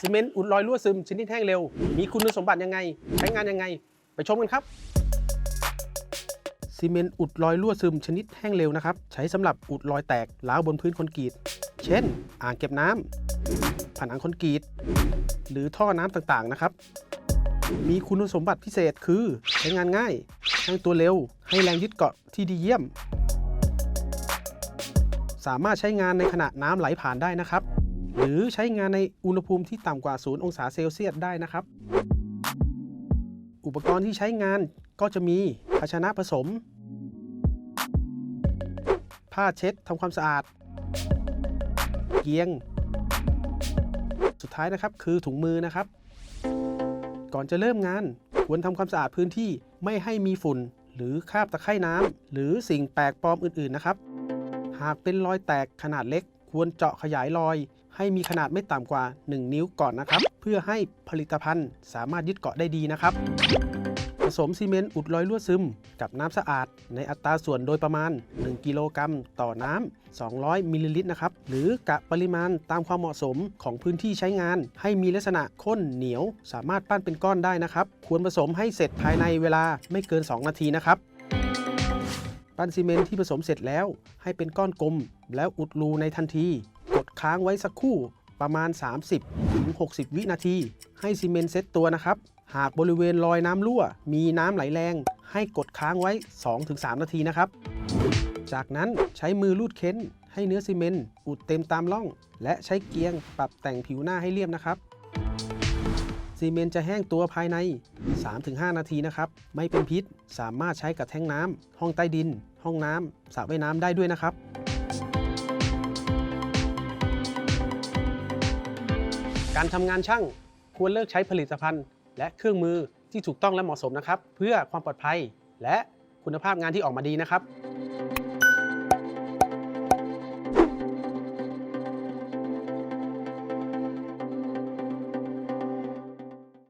ซีเมนต์อุดรอยรั่วซึมชนิดแห้งเร็ว มีคุณสมบัติยังไง ใช้งานยังไง ไปชมกันครับซีเมนต์อุดรอยรั่วซึมชนิดแห้งเร็วนะครับ ใช้สำหรับอุดรอยแตกร้าวบนพื้นคอนกรีต เช่น อ่างเก็บน้ำผนังคอนกรีต หรือท่อน้ำต่างๆนะครับ มีคุณสมบัติพิเศษคือใช้งานง่ายแห้งตัวเร็ว ให้แรงยึดเกาะที่ดีเยี่ยม สามารถใช้งานในขณะน้ำไหลผ่านได้นะครับ หรือใช้งานในอุณหภูมิที่ต่ำกว่า 0 องศาเซลเซียสได้นะครับ อุปกรณ์ที่ใช้งานก็จะมีภาชนะผสม ผ้าเช็ดทำความสะอาด เกียง สุดท้ายนะครับคือถุงมือนะครับ ก่อนจะเริ่มงานควรทำความสะอาดพื้นที่ไม่ให้มีฝุ่น หรือคราบตะไคร่น้ำหรือสิ่งแปลกปลอมอื่นๆนะครับ หากเป็นรอยแตกขนาดเล็ก ควรเจาะขยายรอย ให้มีขนาดไม่ต่ำกว่า 1 นิ้วก่อนนะครับ เพื่อให้ผลิตภัณฑ์สามารถยึดเกาะได้ดีนะครับ ผสมซีเมนต์อุดรอยรั่วซึม กับน้ำสะอาด ในอัตราส่วนโดยประมาณ 1 กิโลกรัมต่อน้ำ 200 มิลลิลิตรนะครับ หรือกะปริมาณตามความเหมาะสมของพื้นที่ใช้งาน ให้มีลักษณะข้นเหนียว สามารถปั้นเป็นก้อนได้นะครับ ควรผสมให้เสร็จภายในเวลาไม่เกิน 2 นาทีนะครับ ปั้นซีเมนต์ที่ผสมเสร็จแล้ว ให้เป็นก้อนกลม แล้วอุดรูในทันที กดค้างไว้สักครู่ประมาณ 30-60 วินาที ให้ซีเมนต์เซ็ตตัวนะครับ หากบริเวณรอยน้ำรั่ว มีน้ำไหลแรง ให้กดค้างไว้ 2-3 นาทีนะครับ จากนั้นใช้มือลูดเค้น ให้เนื้อซีเมนต์อุดเต็มตามร่อง และใช้เกียงปรับแต่งผิวหน้าให้เรียบนะครับ ซีเมนต์จะแห้งตัวภายใน 3-5 นาทีนะครับ ไม่เป็นพิษ สามารถใช้กับแท้งน้ำ ห้องใต้ดิน ห้องน้ำสระว่ายน้ำได้ด้วยนะครับการทำงานช่างควรเลิกใช้ผลิตภัณฑ์ และเครื่องมือที่ถูกต้องและเหมาะสมนะครับ เพื่อความปลอดภัยและคุณภาพงานที่ออกมาดีนะครับ